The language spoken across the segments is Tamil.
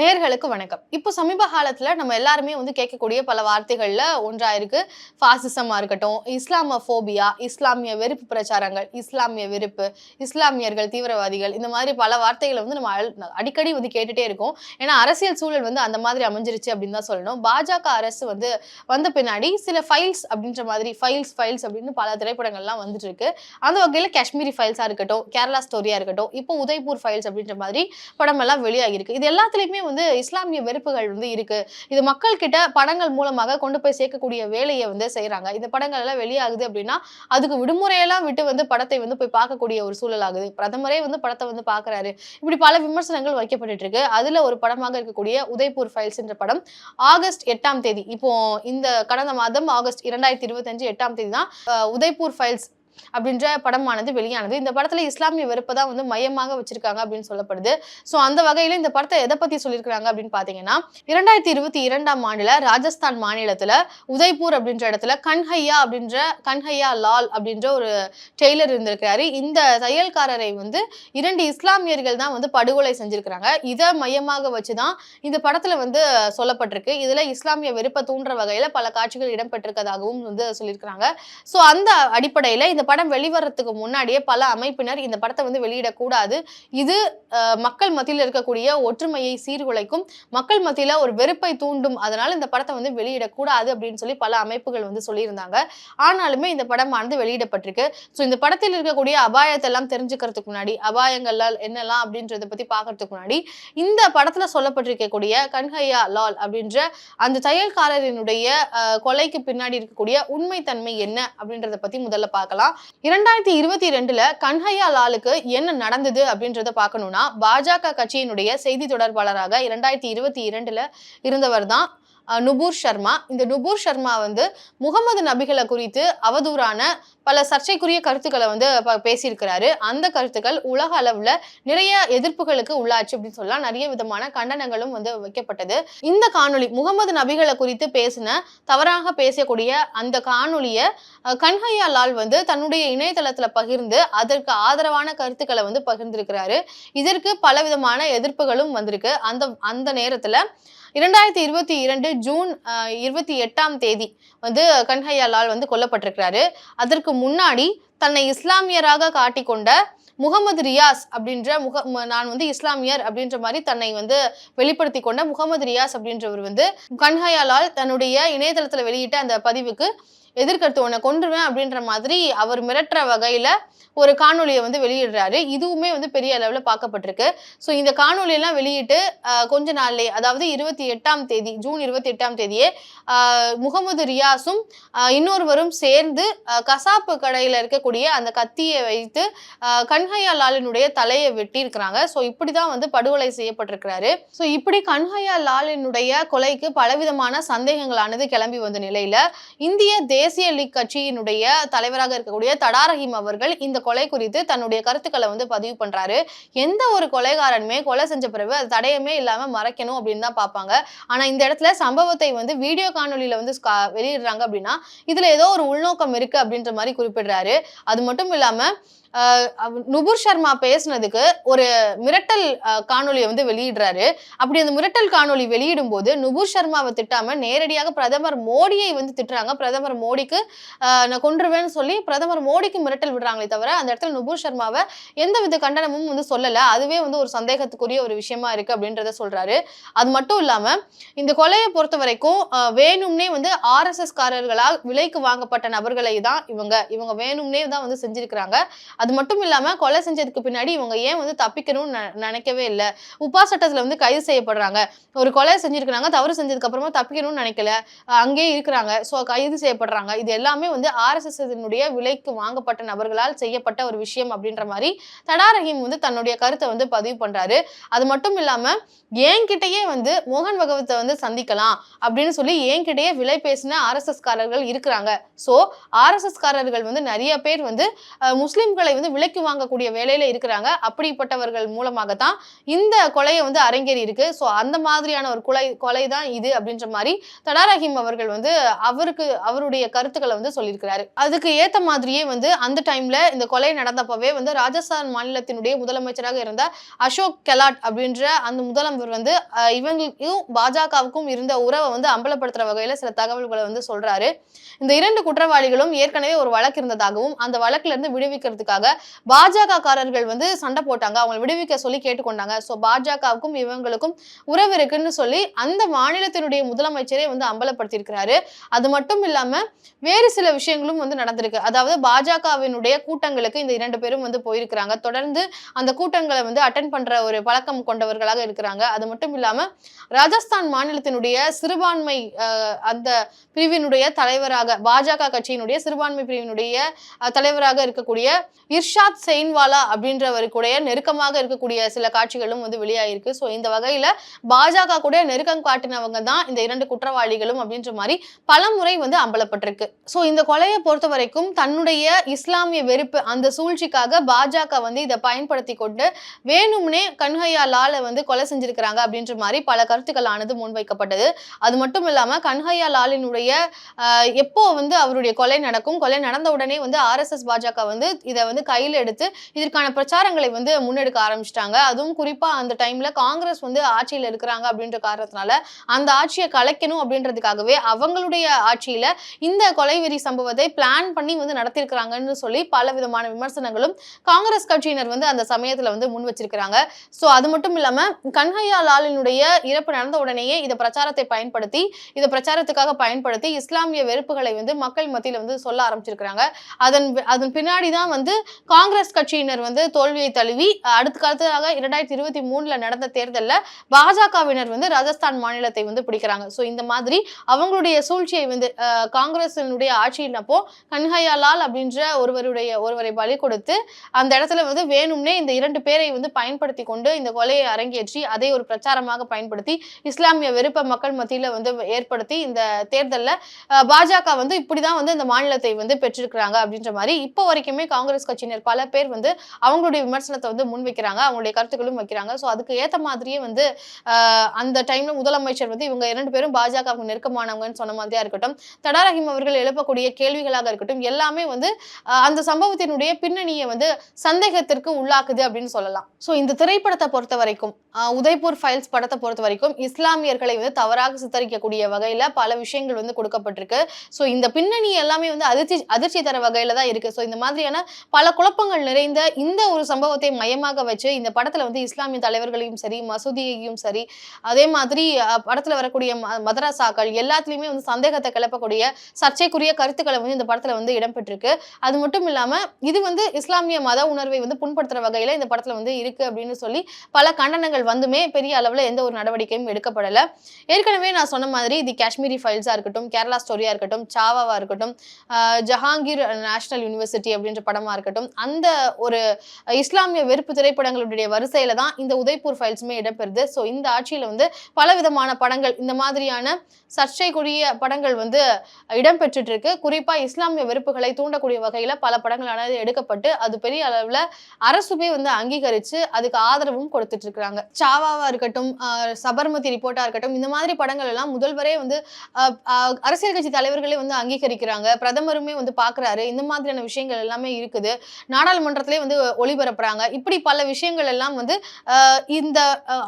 நேர்களுக்கு வணக்கம். இப்போ சமீப காலத்தில் நம்ம எல்லாருமே வந்து கேட்கக்கூடிய பல வார்த்தைகளில் ஒன்றாக இருக்கு. ஃபாசிசமாக இருக்கட்டும் இஸ்லாம ஃபோபியா இஸ்லாமிய வெறுப்பு பிரச்சாரங்கள் இஸ்லாமிய வெறுப்பு இஸ்லாமியர்கள் தீவிரவாதிகள் இந்த மாதிரி பல வார்த்தைகளை வந்து நம்ம அடிக்கடி வந்து கேட்டுகிட்டே இருக்கோம். ஏன்னா அரசியல் சூழல் வந்து அந்த மாதிரி அமைஞ்சிருச்சு அப்படின்னு தான் சொல்லணும். பாஜக அரசு வந்து வந்த பின்னாடி சில ஃபைல்ஸ் அப்படின்ற மாதிரி ஃபைல்ஸ் ஃபைல்ஸ் அப்படின்னு பல திரைப்படங்கள்லாம் வந்துட்டு இருக்கு. அந்த வகையில் காஷ்மீரி ஃபைல்ஸாக இருக்கட்டும் கேரளா ஸ்டோரியாக இருக்கட்டும் இப்போ உதய்பூர் ஃபைல்ஸ் அப்படின்ற மாதிரி படமெல்லாம் வெளியாகிருக்கு இது எல்லாத்துலேயுமே வந்து இஸ்லாமிய வெறுப்புகள் வந்து இருக்கு. இது மக்கள் கிட்ட படங்கள் மூலமாக கொண்டு போய் சேர்க்கக்கூடிய வேலையை வந்து செய்யறாங்க இந்த படங்கள் எல்லாம் வெளியாகுது அப்படின்னா அதுக்கு விடுமுறையெல்லாம் விட்டு வந்து படத்தை வந்து போய் பார்க்கக்கூடிய ஒரு சூழல் ஆகுது பிரதமரே வந்து படத்தை வந்து பார்க்கறாரு. இப்படி பல விமர்சனங்கள் வைக்கப்பட்டு இருக்கு அதுல ஒரு படமாக இருக்கக்கூடிய உதய்பூர் ஃபைல்ஸ் என்ற படம் ஆகஸ்ட் எட்டாம் தேதி. இப்போ இந்த கடந்த மாதம் ஆகஸ்ட் இரண்டாயிரத்தி இருபத்தஞ்சு எட்டாம் தேதி தான் உதய்பூர் ஃபைல்ஸ் அப்படின்ற படமானது வெளியானது. இந்த படத்துல இஸ்லாமிய வெறுப்பை தான் வந்து மையமாக வச்சிருக்காங்க அப்படின்னு சொல்லப்படுது. ஸோ அந்த வகையில இந்த படத்தை எதை பத்தி சொல்லியிருக்காங்க அப்படின்னு பாத்தீங்கன்னா இரண்டாயிரத்தி இருபத்தி இரண்டாம் ஆண்டுல ராஜஸ்தான் மாநிலத்துல உதய்பூர் அப்படின்ற இடத்துல கன்ஹையா அப்படின்ற கன்ஹையா லால் அப்படின்ற ஒரு டெய்லர் இருந்திருக்கிறாரு. இந்த தையல்காரரை வந்து இரண்டு இஸ்லாமியர்கள் தான் வந்து படுகொலை செஞ்சிருக்கிறாங்க. இதை மையமாக வச்சுதான் இந்த படத்துல வந்து சொல்லப்பட்டிருக்கு. இதுல இஸ்லாமிய வெறுப்பை தூண்டுற வகையில பல காட்சிகள் இடம்பெற்றிருக்கதாகவும் வந்து சொல்லியிருக்கிறாங்க. ஸோ அந்த அடிப்படையில இந்த படம் வெளிவரத்துக்கு முன்னாடியே பல அமைப்பினர் இந்த படத்தை வந்து வெளியிடக்கூடாது. இது மக்கள் மத்தியில் இருக்கக்கூடிய ஒற்றுமையை சீர்குலைக்கும் மக்கள் மத்தியில ஒரு வெறுப்பை தூண்டும் அதனால இந்த படத்தை வந்து வெளியிடக்கூடாது அப்படின்னு சொல்லி பல அமைப்புகள் வந்து சொல்லியிருந்தாங்க. ஆனாலுமே இந்த படமானது வெளியிடப்பட்டிருக்கு. ஸோ இந்த படத்தில் இருக்கக்கூடிய அபாயத்தை எல்லாம் தெரிஞ்சுக்கிறதுக்கு முன்னாடி அபாயங்கள்லாம் என்னெல்லாம் அப்படின்றத பத்தி பார்க்கறதுக்கு முன்னாடி இந்த படத்துல சொல்லப்பட்டிருக்கக்கூடிய கன்ஹையா லால் அப்படின்ற அந்த தையல்காரரினுடைய கொலைக்கு பின்னாடி இருக்கக்கூடிய உண்மைத்தன்மை என்ன அப்படின்றத பத்தி முதல்ல பார்க்கலாம். இரண்டாயிரத்தி இருபத்தி ரெண்டுல கன்ஹையா லாலுக்கு என்ன நடந்தது அப்படின்றத பார்க்கணும்னா பாஜக கட்சியினுடைய செய்தி தொடர்பாளராக இரண்டாயிரத்தி இருபத்தி இரண்டுல இருந்தவர் தான் நுபூர் சர்மா இந்த நுபூர் சர்மா வந்து முகமது நபிகளை குறித்து அவதூறான பல சர்ச்சைக்குரிய கருத்துக்களை வந்து ப- பேசியிருக்கிறாரு. அந்த கருத்துக்கள் உலக அளவுல நிறைய எதிர்ப்புகளுக்கு உள்ளாச்சு அப்படின்னு சொல்லலாம். நிறைய விதமான கண்டனங்களும் வந்து வைக்கப்பட்டது. இந்த காணொளி முகமது நபிகளை குறித்து பேசின தவறாக பேசக்கூடிய அந்த காணொளியை கன்ஹையா லால் வந்து தன்னுடைய இணையதளத்துல பகிர்ந்து அதற்கு ஆதரவான கருத்துக்களை வந்து பகிர்ந்திருக்கிறாரு. இதற்கு பலவிதமான எதிர்ப்புகளும் வந்திருக்கு. அந்த அந்த நேரத்துல இரண்டாயிரத்தி இருபத்தி இரண்டு ஜூன் இருபத்தி எட்டாம் தேதி வந்து கன்ஹையா லால் வந்து கொல்லப்பட்டிருக்கிறாரு. அதற்கு முன்னாடி தன்னை இஸ்லாமியராக காட்டிக்கொண்ட முகமது ரியாஸ் அப்படின்ற முக நான் வந்து இஸ்லாமியர் அப்படின்ற மாதிரி தன்னை வந்து வெளிப்படுத்தி கொண்ட முகமது ரியாஸ் அப்படின்றவர் வந்து கன்ஹையா லால் தன்னுடைய இணையதளத்தில் வெளியிட்ட அந்த பதிவுக்கு எதிர்கருத்து உன்னை கொன்றுவேன் அப்படின்ற மாதிரி அவர் மிரட்டுற வகையில ஒரு காணொலியை வந்து வெளியிடுறாரு. இதுவுமே வந்து பெரிய அளவில் பார்க்கப்பட்டிருக்கு. ஸோ இந்த காணொலியெல்லாம் வெளியிட்டு கொஞ்ச நாள்லேயே அதாவது இருபத்தி எட்டாம் தேதி ஜூன் இருபத்தி எட்டாம் தேதியே முகமது ரியாஸும் இன்னொருவரும் சேர்ந்து கசாப்பு கடையில் இருக்கக்கூடிய அந்த கத்தியை வைத்து ஆஹ், கன்ஹையா லாலினுடைய தலையை வெட்டியிருக்கிறாங்க. ஸோ இப்படி தான் வந்து படுகொலை செய்யப்பட்டிருக்கிறாரு. ஸோ இப்படி கன்ஹையா லாலினுடைய கொலைக்கு பலவிதமான சந்தேகங்களானது கிளம்பி வந்த நிலையில் இந்திய தேசிய லீக் கட்சியினுடைய தலைவராக இருக்கக்கூடிய தடா ரஹீம் அவர்கள் இந்த கொலை குறித்து தன்னுடைய கருத்துக்களை வந்து பதிவு பண்றாரு. எந்த ஒரு கொலைகாரனுமே கொலை செஞ்ச பிறகு அது தடையமே இல்லாம மறைக்கணும் அப்படின்னு தான் பார்ப்பாங்க. ஆனா இந்த இடத்துல சம்பவத்தை வந்து வீடியோ காணொலியில வந்து வெளியிடுறாங்க அப்படின்னா இதுல ஏதோ ஒரு உள்நோக்கம் இருக்கு அப்படின்ற மாதிரி குறிப்பிடுறாரு. அது மட்டும் இல்லாம நுபுர் சர்மா பேசுனதுக்கு ஒரு மிரட்டல் காணொலியை வந்து வெளியிடுறாரு. அப்படி அந்த மிரட்டல் காணொலி வெளியிடும் போது நுபுர் சர்மாவை திட்டாம நேரடியாக பிரதமர் மோடியை வந்து திட்டுறாங்க. பிரதமர் மோடிக்கு நான் கொன்றுவேன்னு சொல்லி பிரதமர் மோடிக்கு மிரட்டல் விடுறாங்களே தவிர அந்த இடத்துல நுபுர் சர்மாவை எந்த வித கண்டனமும் வந்து சொல்லல. அதுவே வந்து ஒரு சந்தேகத்துக்குரிய ஒரு விஷயமா இருக்கு அப்படின்றத சொல்றாரு. அது மட்டும் இல்லாம இந்த கொலையை பொறுத்த வரைக்கும் வேணும்னே வந்து ஆர்எஸ்எஸ் காரர்களால் விலைக்கு வாங்கப்பட்ட நபர்களை தான் இவங்க. இவங்க வேணும்னே தான் வந்து செஞ்சிருக்கிறாங்க. அது மட்டும் இல்லாம கொலை செஞ்சதுக்கு பின்னாடி இவங்க ஏன் வந்து தப்பிக்கணும்னு நினைக்கவே இல்லை. உப்பா சட்டத்துல வந்து கைது செய்யப்படுறாங்க. ஒரு கொலை செஞ்சிருக்கிறாங்க தவறு செஞ்சதுக்கு அப்புறமா தப்பிக்கணும்னு நினைக்கல. அங்கேயே இருக்கிறாங்க. ஸோ கைது செய்யப்படுறாங்க. இது எல்லாமே வந்து ஆர்எஸ்எஸ் விலைக்கு வாங்கப்பட்ட நபர்களால் செய்யப்பட்ட ஒரு விஷயம் அப்படின்ற மாதிரி தடா ரஹீம் வந்து தன்னுடைய கருத்தை வந்து பதிவு பண்றாரு. அது மட்டும் இல்லாம என்கிட்டயே வந்து மோகன் பகவத்தை வந்து சந்திக்கலாம் அப்படின்னு சொல்லி என்கிட்டயே விலை பேசின ஆர்எஸ்எஸ்காரர்கள் இருக்கிறாங்க. ஸோ ஆர்எஸ்எஸ்காரர்கள் வந்து நிறைய பேர் வந்து அஹ், முஸ்லிம்களை வந்து விலைக்கு வாங்கக்கூடிய வேலையில இருக்கிறாங்க. அப்படிப்பட்டவர்கள் மூலமாக தான் இந்த கொலையை வந்து அரங்கேறி இருக்கு. ஸோ அந்த மாதிரியான ஒரு கொலை கொலை தான் இது அப்படின்ற மாதிரி தடா ரஹீம் அவர்கள் வந்து அவருக்கு அவருடைய கருத்துக்களை வந்து சொல்லியிருக்கிறாரு. அதுக்கு ஏத்த மாதிரியே வந்து அந்த டைம்ல இந்த கொலை நடந்தப்பவே வந்து ராஜஸ்தான் மாநிலத்தினுடைய முதலமைச்சராக இருந்த அசோக் கெலாட் அப்படின்ற அந்த முதலமைச்சர் வந்து இவங்களுக்கும் பாஜகவுக்கும் இருந்த உறவை வந்து அம்பலப்படுத்துற வகையில சில தகவல்களை வந்து சொல்றாரு. இந்த இரண்டு குற்றவாளிகளும் ஏற்கனவே ஒரு வழக்கு இருந்ததாகவும் அந்த வழக்குல இருந்து விடுவிக்கிறதுக்காக பாஜக காரர்கள் வந்து சண்டை போட்டாங்க. அவங்களை விடுவிக்க சொல்லி கேட்டுக்கொண்டாங்க. ஸோ பாஜகவுக்கும் இவங்களுக்கும் உறவு இருக்குன்னு சொல்லி அந்த மாநிலத்தினுடைய முதலமைச்சரே வந்து அம்பலப்படுத்தியிருக்கிறாரு. அது மட்டும் இல்லாம வேறு சில விஷயங்களும் வந்து நடந்திருக்கு. அதாவது பாஜகவினுடைய கூட்டங்களுக்கு இந்த இரண்டு பேரும் வந்து போயிருக்கிறாங்க. தொடர்ந்து அந்த கூட்டங்களை வந்து அட்டன் பண்ற ஒரு பழக்கம் கொண்டவர்களாக இருக்கிறாங்க. அது மட்டும் இல்லாம ராஜஸ்தான் மாநிலத்தினுடைய சிறுபான்மை அந்த பிரிவினுடைய தலைவராக பாஜக கட்சியினுடைய சிறுபான்மை பிரிவினுடைய தலைவராக இருக்கக்கூடிய இர்ஷாத் செயின்வாலா அப்படின்றவருக்குடைய நெருக்கமாக இருக்கக்கூடிய சில காட்சிகளும் வந்து வெளியாயிருக்கு. ஸோ இந்த வகையில் பாஜக கூட நெருக்கம் காட்டினவங்க தான் இந்த இரண்டு குற்றவாளிகளும் அப்படின்ற மாதிரி பல முறை வந்து அம்பலப்பட்டிருக்கு. ஸோ இந்த கொலையை பொறுத்த வரைக்கும் தன்னுடைய இஸ்லாமிய வெறுப்பு அந்த சூழ்ச்சிக்காக பாஜக வந்து இதை பயன்படுத்தி கொண்டு வேணும்னே கன்ஹையா லாலை வந்து கொலை செஞ்சிருக்கிறாங்க அப்படின்ற மாதிரி பல கருத்துக்கள் ஆனது முன்வைக்கப்பட்டது. அது மட்டும் இல்லாமல் கன்ஹையா லாலினுடைய எப்போ வந்து அவருடைய கொலை நடக்கும் கொலை நடந்த உடனே வந்து ஆர்எஸ்எஸ் பாஜக வந்து இதை வந்து வந்து கையில் எடுத்து இதற்கான பிரச்சாரங்களை வந்து முன்னெடுக்க ஆரம்பிச்சிட்டாங்க. அதுவும் குறிப்பாக அந்த டைமில் காங்கிரஸ் வந்து ஆட்சியில் இருக்கிறாங்க அப்படின்ற காரணத்தினால அந்த ஆட்சியை கலைக்கணும் அப்படின்றதுக்காகவே அவங்களுடைய ஆட்சியில் இந்த கொலைவெறி சம்பவத்தை பிளான் பண்ணி வந்து நடத்தியிருக்கிறாங்கன்னு சொல்லி பல விதமான விமர்சனங்களும் காங்கிரஸ் கட்சியினர் வந்து அந்த சமயத்தில் வந்து முன் வச்சிருக்கிறாங்க. ஸோ அது மட்டும் இல்லாமல் கன்ஹையா லாலினுடைய இறப்பு நடந்த உடனேயே இதை பிரச்சாரத்தை பயன்படுத்தி இதை பிரச்சாரத்துக்காக பயன்படுத்தி இஸ்லாமிய வெறுப்புகளை வந்து மக்கள் மத்தியில் வந்து சொல்ல ஆரம்பிச்சிருக்கிறாங்க. அதன் அதன் பின்னாடி தான் வந்து காங்கிரஸ் கட்சியினர் வந்து தோல்வியை தழுவி அடுத்த காலத்தாக இரண்டாயிரத்தி இருபத்தி மூணுல நடந்த தேர்தலில் பாஜகவினர் வந்து ராஜஸ்தான் மாநிலத்தை வந்து பிடிக்கிறாங்க. ஸோ இந்த மாதிரி அவங்களுடைய சூழ்ச்சியை வந்து காங்கிரசினுடைய ஆட்சியினப்போ கன்ஹையாலால் அப்படின்ற ஒருவருடைய ஒருவரை பலி கொடுத்து அந்த இடத்துல வந்து வேணும்னே இந்த இரண்டு பேரை வந்து பயன்படுத்தி கொண்டு இந்த கொலையை அரங்கேற்றி அதை ஒரு பிரச்சாரமாக பயன்படுத்தி இஸ்லாமிய வெறுப்பை மக்கள் மத்தியில் வந்து ஏற்படுத்தி இந்த தேர்தலில் பாஜக வந்து இப்படிதான் வந்து இந்த மாநிலத்தை வந்து பெற்றிருக்கிறாங்க அப்படின்ற மாதிரி இப்போ வரைக்குமே காங்கிரஸ் கட்சியினர் பல பேர் வந்து அவங்களுடைய விமர்சனத்தை வந்து முன்வைக்கிறாங்க அவங்களுடைய கருத்துக்களும் வைக்கிறாங்க. ஸோ அதுக்கு ஏற்ற மாதிரியே வந்து அந்த டைம்ல முதலமைச்சர் வந்து இவங்க இரண்டு பேரும் பாஜகவுக்கு நெருக்கமானவங்கன்னு சொன்ன மாதிரியா இருக்கட்டும் தடா ரஹீம் அவர்கள் எழுப்பக்கூடிய கேள்விகளாக இருக்கட்டும் எல்லாமே வந்து அந்த சம்பவத்தினுடைய பின்னணியை வந்து சந்தேகத்திற்கு உள்ளாக்குது அப்படின்னு சொல்லலாம். ஸோ இந்த திரைப்படத்தை பொறுத்த வரைக்கும் ஆஹ், உதய்பூர் ஃபைல்ஸ் படத்தை பொறுத்த வரைக்கும் இஸ்லாமியர்களை வந்து தவறாக சித்தரிக்கக்கூடிய வகையில பல விஷயங்கள் வந்து கொடுக்கப்பட்டிருக்கு. ஸோ இந்த பின்னணி எல்லாமே வந்து அதிர்ச்சி அதிர்ச்சி தர வகையில தான் இருக்கு. ஸோ இந்த மாதிரியான பல பல குழப்பங்கள் நிறைந்த இந்த ஒரு சம்பவத்தை மையமாக வச்சு இந்த படத்துல வந்து இஸ்லாமிய தலைவர்களையும் சரி மசூதியையும் சரி அதே மாதிரி படத்துல வரக்கூடிய ம- எல்லாத்துலயுமே வந்து சந்தேகத்தை கிளப்பக்கூடிய சர்ச்சைக்குரிய கருத்துக்களை வந்து இந்த படத்துல வந்து இடம்பெற்றிருக்கு. அது மட்டும் இல்லாம இது வந்து இஸ்லாமிய மத உணர்வை வந்து புண்படுத்துற வகையில இந்த படத்துல வந்து இருக்கு அப்படின்னு சொல்லி பல கண்டனங்கள் வந்துமே பெரிய அளவுல எந்த ஒரு நடவடிக்கையும் எடுக்கப்படல. ஏற்கனவே நான் சொன்ன மாதிரி தி காஷ்மீரி ஃபைல்ஸா இருக்கட்டும் கேரளா ஸ்டோரியா இருக்கட்டும் சாவாவா இருக்கட்டும் ஜஹாங்கீர் நேஷனல் யூனிவர்சிட்டி அப்படின்ற படமா இருக்கட்டும் அந்த ஒரு இஸ்லாமிய வெறுப்பு திரைப்படங்களுடைய வரிசையில தான் இந்த உதய்பூர் ஃபைல்ஸுமே இடம்பெறுது. ஸோ இந்த ஆட்சியில் வந்து பல விதமான படங்கள் இந்த மாதிரியான சர்ச்சைக்குரிய படங்கள் வந்து இடம்பெற்றுட்டு இருக்கு குறிப்பாக இஸ்லாமிய வெறுப்புகளை தூண்டக்கூடிய வகையில் பல படங்களானது எடுக்கப்பட்டு அது பெரிய அளவில் அரசுமே வந்து அங்கீகரித்து அதுக்கு ஆதரவும் கொடுத்துட்டு இருக்கிறாங்க சாவாவாக இருக்கட்டும் சபர்மதி ரிப்போர்ட்டாக இருக்கட்டும் இந்த மாதிரி படங்கள் எல்லாம் முதல்வரே வந்து அரசியல் கட்சி தலைவர்களே வந்து அங்கீகரிக்கிறாங்க. பிரதமருமே வந்து பார்க்குறாரு இந்த மாதிரியான விஷயங்கள் எல்லாமே இருக்குது. நாடாளுமன்றத்திலே வந்து ஒளிபரப்புறாங்க. இப்படி பல விஷயங்கள் எல்லாம் வந்து இந்த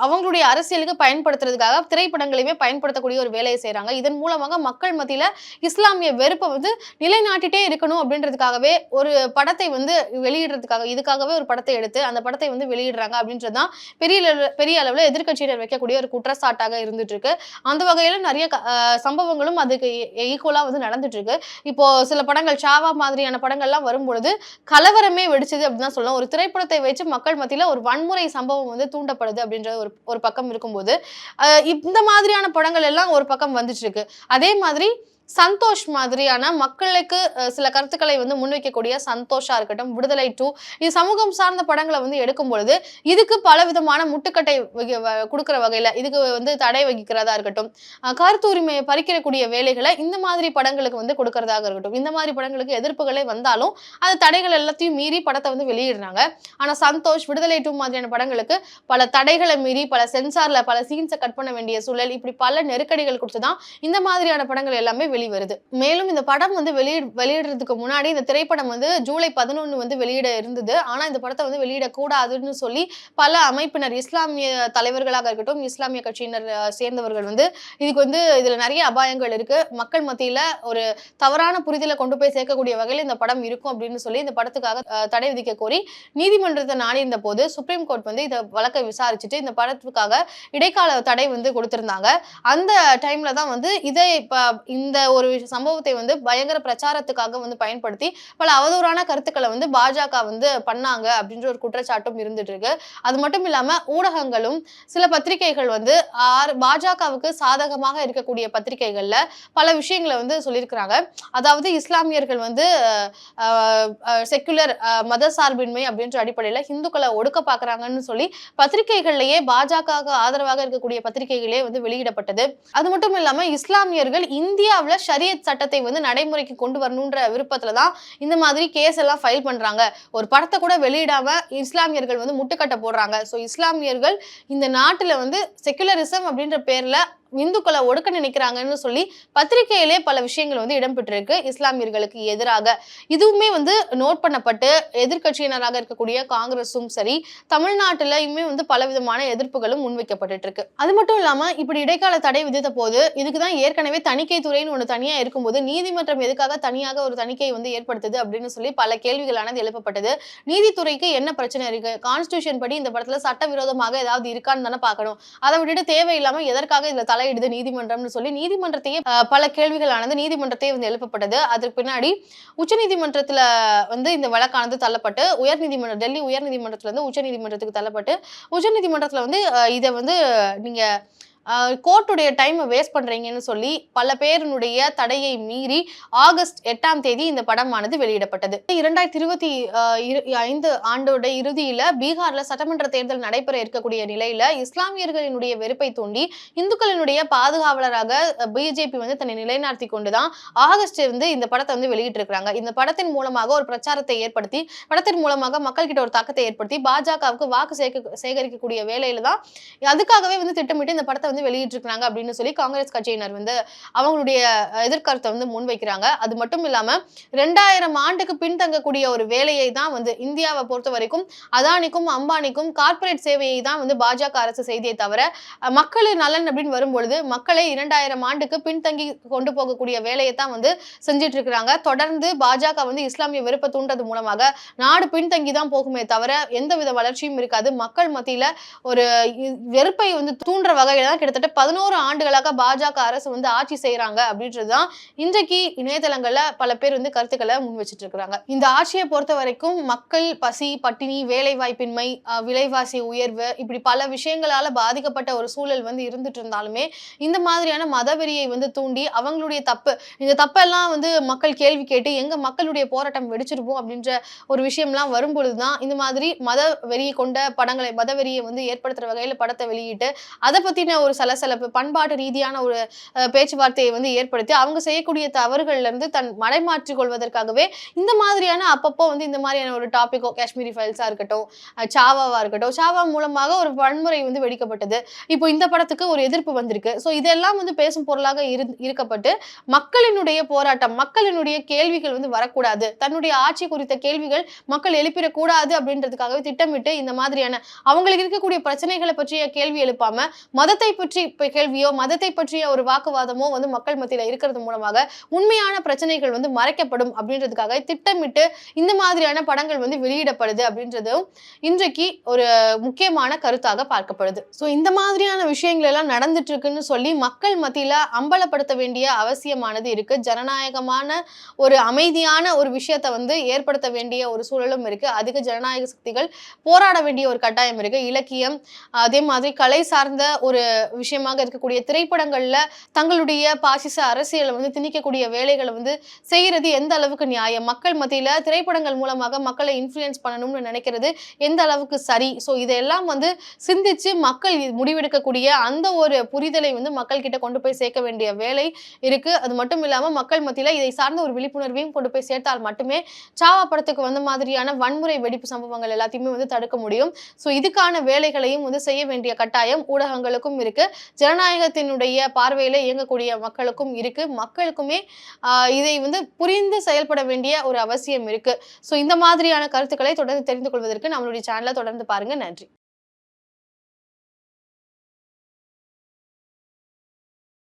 அவங்களுடைய அரசியலுக்கு பயன்படுத்துறதுக்காக திரைப்படங்களையுமே பயன்படுத்தக்கூடிய ஒரு வேலையை செய்றாங்க. இதன் மூலமாக மக்கள் மத்தியில இஸ்லாமிய வெறுப்பை வந்து நிலைநாட்டிட்டே இருக்கணும் அப்படின்றதுக்காகவே ஒரு படத்தை வந்து வெளியிடுறதுக்காக இதுக்காகவே ஒரு படத்தை எடுத்து அந்த படத்தை வந்து வெளியிடுறாங்க அப்படின்றதுதான் பெரிய பெரிய அளவில் எதிர்கட்சியினர் வைக்கக்கூடிய ஒரு குற்றச்சாட்டாக இருந்துட்டு இருக்கு அந்த வகையில நிறைய சம்பவங்களும் அதுக்கு ஈக்குவலா வந்து நடந்துட்டு இருக்கு இப்போ சில படங்கள் சாவா மாதிரியான படங்கள்லாம் வரும்பொழுது கலவரமே வெடிச்சது அப்படின்னு தான் சொல்லலாம். ஒரு திரைப்படத்தை வச்சு மக்கள் மத்தியில ஒரு வன்முறை சம்பவம் வந்து தூண்டப்படுது அப்படின்றது ஒரு ஒரு பக்கம் இருக்கும்போது இந்த மாதிரியான படங்கள் எல்லாம் ஒரு பக்கம் வந்துட்டு இருக்கு. அதே மாதிரி சந்தோஷ் மாதிரியான மக்களுக்கு சில கருத்துக்களை வந்து முன்வைக்கக்கூடிய சந்தோஷா இருக்கட்டும் விடுதலை டூ இது சமூகம் சார்ந்த படங்களை வந்து எடுக்கும் பொழுது இதுக்கு பல விதமான முட்டுக்கட்டை கொடுக்குற வ- வகையில இதுக்கு வந்து தடை வகிக்கிறதா இருக்கட்டும் கருத்து உரிமையை பறிக்கக்கூடிய வேலைகளை இந்த மாதிரி படங்களுக்கு வந்து கொடுக்கறதாக இருக்கட்டும். இந்த மாதிரி படங்களுக்கு எதிர்ப்புகளே வந்தாலும் அது தடைகள் எல்லாத்தையும் மீறி படத்தை வந்து வெளியிடுறாங்க. ஆனா சந்தோஷ் விடுதலை டூ மாதிரியான படங்களுக்கு பல தடைகளை மீறி பல சென்சார்ல பல சீன்ஸை கட் பண்ண வேண்டிய சூழல் இப்படி பல நெருக்கடிகள் கொடுத்து தான் இந்த மாதிரியான படங்கள் எல்லாமே வெளிவருது மேலும் இந்த படம் வந்து வெளியிட வெளியிடுறதுக்கு முன்னாடி இந்த திரைப்படம் வந்து ஜூலை பதினொன்று வந்து வெளியிட இருந்தது. ஆனால் இந்த படத்தை வந்து வெளியிடக்கூடாதுன்னு சொல்லி பல அமைப்பினர் இஸ்லாமிய தலைவர்களாக இருக்கட்டும் இஸ்லாமிய கட்சியினர் சேர்ந்தவர்கள் வந்து இதுக்கு வந்து இதில் நிறைய அபாயங்கள் இருக்குது மக்கள் மத்தியில் ஒரு தவறான புரிதலை கொண்டு போய் சேர்க்கக்கூடிய வகையில் இந்த படம் இருக்கும் அப்படின்னு சொல்லி இந்த படத்துக்காக தடை விதிக்க கோரி நீதிமன்றத்தை நாடியிருந்த போது சுப்ரீம் கோர்ட் வந்து இதை வழக்கை விசாரிச்சுட்டு இந்த படத்துக்காக இடைக்கால தடை வந்து கொடுத்திருந்தாங்க. அந்த டைம்ல தான் வந்து இதை இப்போ இந்த ஒரு சம்பவத்தை வந்து பயங்கர பிரச்சாரத்துக்காக வந்து பயன்படுத்தி பல அவதூறான கருத்துக்களை வந்து பாஜக வந்து பண்ணாங்க அப்படின்ற ஒரு குற்றச்சாட்டும் இருந்துட்டு இருக்கு அது மட்டும் இல்லாம ஊடகங்களும் சில பத்திரிகைகள் வந்து ஆர் பாஜகவுக்கு சாதகமாக இருக்கக்கூடிய பத்திரிகைகள்ல பல விஷயங்களை வந்து சொல்லியிருக்கிறாங்க. அதாவது இஸ்லாமியர்கள் வந்து செக்குலர் மத சார்பின்மை அப்படின்ற அடிப்படையில இந்துக்களை ஒடுக்க பாக்குறாங்கன்னு சொல்லி பத்திரிகைகள்லயே பாஜக ஆதரவாக இருக்கக்கூடிய பத்திரிகைகளே வந்து வெளியிடப்பட்டது. அது மட்டும் இல்லாம இஸ்லாமியர்கள் இந்தியாவில் ஷரியத் சட்டத்தை வந்து நடைமுறைக்கு கொண்டு வரணுன்ற விருப்பத்துல தான் இந்த மாதிரி கேஸ் எல்லாம் ஃபைல் பண்றாங்க. ஒரு படத்தை கூட வெளியிடாம இஸ்லாமியர்கள் வந்து முட்டுக்கட்டை போடுறாங்க. ஸோ இஸ்லாமியர்கள் இந்த நாட்டில் வந்து செக்குலரிசம் அப்படின்ற பேர்ல இந்துக்களை ஒடுக்க நினைக்கிறாங்கன்னு சொல்லி பத்திரிகையிலே பல விஷயங்கள் வந்து இடம்பெற்றிருக்கு. இஸ்லாமியர்களுக்கு எதிராக. இதுவுமே வந்து நோட் பண்ணப்பட்டு எதிர்க்கட்சியினராக இருக்கக்கூடிய காங்கிரஸும் சரி தமிழ்நாட்டிலையுமே வந்து பலவிதமான எதிர்ப்புகளும் முன்வைக்கப்பட்டு இருக்கு அது மட்டும் இல்லாம இப்படி இடைக்கால தடை விதித்த போது இதுக்கு தான் ஏற்கனவே தணிக்கை துறைன்னு ஒன்று தனியா இருக்கும்போது நீதிமன்றம் எதுக்காக தனியாக ஒரு தணிக்கை வந்து ஏற்படுத்துது அப்படின்னு சொல்லி பல கேள்விகளானது எழுப்பப்பட்டது. நீதித்துறைக்கு என்ன பிரச்சனை இருக்கு? கான்ஸ்டியூஷன் படி இந்த படத்துல சட்டவிரோதமாக ஏதாவது இருக்கான்னு தானே பார்க்கணும். அதை விட்டுட்டு தேவையில்லாம எதற்காக இதுல தலையிடுது நீதிமன்றம்னு சொல்லி நீதிமன்றத்தையே பல பல கேள்விகளானது நீதிமன்றத்தையே வந்து எழுப்பப்பட்டது. அதற்கு பின்னாடி உச்சநீதிமன்றத்தில் வந்து இந்த வழக்கானது தள்ளப்பட்டு உயர்நீதிமன்றம் டெல்லி உயர்நீதிமன்றத்தில் இருந்து உச்சநீதிமன்றத்துக்கு தள்ளப்பட்டு உச்சநீதிமன்றத்தில் வந்து இதை வந்து நீங்க கோர்ட்டுடைய டைமை வேஸ்ட் பண்றீங்கன்னு சொல்லி பல பேருனுடைய தடையை மீறி ஆகஸ்ட் எட்டாம் தேதி இந்த படமானது வெளியிடப்பட்டது. இரண்டாயிரத்தி இருபத்தி ஐந்து ஆண்டோட இறுதியில் பீகார்ல சட்டமன்ற தேர்தல் நடைபெற இருக்கக்கூடிய நிலையில் இஸ்லாமியர்களினுடைய வெறுப்பை தூண்டி இந்துக்களினுடைய பாதுகாவலராக பிஜேபி வந்து தன்னை நிலைநாட்டி கொண்டுதான் ஆகஸ்ட் இருந்து இந்த படத்தை வந்து வெளியிட்டிருக்கிறாங்க. இந்த படத்தின் மூலமாக ஒரு பிரச்சாரத்தை ஏற்படுத்தி படத்தின் மூலமாக மக்கள்கிட்ட ஒரு தாக்கத்தை ஏற்படுத்தி பாஜகவுக்கு வாக்கு சேர்க்க சேகரிக்கக்கூடிய வேலையில தான் அதுக்காகவே வந்து திட்டமிட்டு இந்த படத்தை வந்து வெளியிட்டிருக்கிறாங்க அப்படின்னு சொல்லி காங்கிரஸ் கட்சியினர் வந்து அவங்களுடைய எதிர்கருத்தை வந்து முன்வைக்கிறாங்க. அது மட்டும் இல்லாமல் ரெண்டாயிரம் ஆண்டுக்கு பின்தங்கக்கூடிய ஒரு வேலையை தான் வந்து இந்தியாவை பொறுத்த வரைக்கும் அதானிக்கும் அம்பானிக்கும் கார்ப்பரேட் சேவையை தான் வந்து பாஜக அரசு செய்தியை தவிர மக்களின் நலன் அப்படின்னு வரும்பொழுது மக்களை இரண்டாயிரம் ஆண்டுக்கு பின்தங்கி கொண்டு போகக்கூடிய வேலையை தான் வந்து செஞ்சிட்டு இருக்கிறாங்க தொடர்ந்து பாஜக வந்து இஸ்லாமிய வெறுப்பை தூண்டுறது மூலமாக நாடு பின்தங்கி தான் போகுமே தவிர எந்தவித வளர்ச்சியும் இருக்காது. மக்கள் மத்தியில ஒரு வெறுப்பை வந்து தூண்டுற வகையில தான் கிட்டத்தட்ட பதினோரு ஆண்டுகளாக பாஜக அரசு வந்து ஆட்சி செய்யறாங்க அப்படின்றது தான் இன்றைக்கு இணையதளங்கள்ல பல பேர் வந்து கருத்துக்களை முன் வச்சுட்டு இருக்கிறாங்க. இந்த ஆட்சியை பொறுத்த வரைக்கும் மக்கள் பசி பட்டினி வேலை வாய்ப்பின்மை விலைவாசி உயர்வு இப்படி பல விஷயங்களால பாதிக்கப்பட்ட ஒரு சூழல் வந்து இருந்துட்டு இருந்தாலுமே இந்த மாதிரியான மதவெறியை வந்து தூண்டி அவங்களுடைய தப்பு இந்த தப்பெல்லாம் வந்து மக்கள் கேள்வி கேட்டு எங்க மக்களுடைய போராட்டம் வெடிச்சிருப்போம் அப்படின்ற ஒரு விஷயம்லாம் வரும்பொழுதுதான் இந்த மாதிரி மத வெறியை கொண்ட படங்களை மத வெறியை வந்து ஏற்படுத்துற வகையில படத்தை வெளியிட்டு அதை பத்தின ஒரு ஒரு சலசலப்பு பண்பாட்டு ரீதியான ஒரு பேச்சுவார்த்தையை வந்து ஏற்படுத்தி அவங்க செய்யக்கூடிய தவறுகள்லேருந்து தன் தன் மடைமாற்றிக் கொள்வதற்காகவே இந்த மாதிரியான அப்பப்போ வந்து இந்த மாதிரியான ஒரு டாப்பிக்கோ காஷ்மீரி ஃபைல்ஸாக இருக்கட்டும் சாவாவாக இருக்கட்டும் சாவா மூலமாக ஒரு வன்முறை வந்து வெடிக்கப்பட்டது. இப்போ இந்த படத்துக்கு ஒரு எதிர்ப்பு வந்திருக்கு. ஸோ இதெல்லாம் வந்து பேசும் பொருளாக இரு இருக்கப்பட்டு மக்களினுடைய போராட்டம் மக்களினுடைய கேள்விகள் வந்து வரக்கூடாது. தன்னுடைய ஆட்சி குறித்த கேள்விகள் மக்கள் எழுப்பிடக்கூடாது அப்படின்றதுக்காகவே திட்டமிட்டு இந்த மாதிரியான அவங்களுக்கு இருக்கக்கூடிய பிரச்சனைகளை பற்றிய கேள்வி எழுப்பாம மதத்தை பற்றி கேள்வியோ மதத்தை பற்றிய ஒரு வாக்குவாதமோ வந்து மக்கள் மத்தியில் இருக்கிறது மூலமாக உண்மையான பிரச்சனைகள் வந்து மறைக்கப்படும் அப்படின்றதுக்காக திட்டமிட்டு இந்த மாதிரியான படங்கள் வந்து வெளியிடப்படுது அப்படின்றதும் இன்றைக்கு ஒரு முக்கியமான கருத்தாக பார்க்கப்படுது. ஸோ இந்த மாதிரியான விஷயங்கள் எல்லாம் நடந்துட்டு இருக்குன்னு சொல்லி மக்கள் மத்தியில அம்பலப்படுத்த வேண்டிய அவசியமானது இருக்கு. ஜனநாயகமான ஒரு அமைதியான ஒரு விஷயத்தை வந்து ஏற்படுத்த வேண்டிய ஒரு சூழலும் இருக்கு. அதுக்கு ஜனநாயக சக்திகள் போராட வேண்டிய ஒரு கட்டாயம் இருக்கு. இலக்கியம் அதே மாதிரி கலை சார்ந்த ஒரு விஷயமாக இருக்கக்கூடிய திரைப்படங்கள்ல தங்களுடைய பாசிச அரசியலை வந்து திணிக்கக்கூடிய வேலைகளை வந்து செய்யறது எந்த அளவுக்கு நியாயம்? மக்கள் மத்தியில திரைப்படங்கள் மூலமாக மக்களை இன்ஃப்ளூயன்ஸ் பண்ணணும்னு நினைக்கிறது எந்த அளவுக்கு சரி? ஸோ இதெல்லாம் வந்து சிந்திச்சு மக்கள் முடிவெடுக்கக்கூடிய அந்த ஒரு புரிதலை வந்து மக்கள் கிட்ட கொண்டு போய் சேர்க்க வேண்டிய வேலை இருக்கு. அது மட்டும் இல்லாம மக்கள் மத்தியில இதை சார்ந்த ஒரு விழிப்புணர்வையும் கொண்டு போய் சேர்த்தால் மட்டுமே சாவா படத்துக்கு வந்த மாதிரியான வன்முறை வெடிப்பு சம்பவங்கள் எல்லாத்தையுமே வந்து தடுக்க முடியும். ஸோ இதுக்கான வேலைகளையும் வந்து செய்ய வேண்டிய கட்டாயம் ஊடகங்களுக்கும் இருக்கு. ஜனநாயகத்தினுடைய பார்வையில இயங்கக்கூடிய மக்களுக்கும் இருக்கு. மக்களுக்குமே இதை வந்து புரிந்து செயல்பட வேண்டிய ஒரு அவசியம் இருக்கு. ஸோ இந்த மாதிரியான கருத்துக்களை தொடர்ந்து தெரிந்து கொள்வதற்கு நம்மளுடைய சேனலை தொடர்ந்து பாருங்க. நன்றி.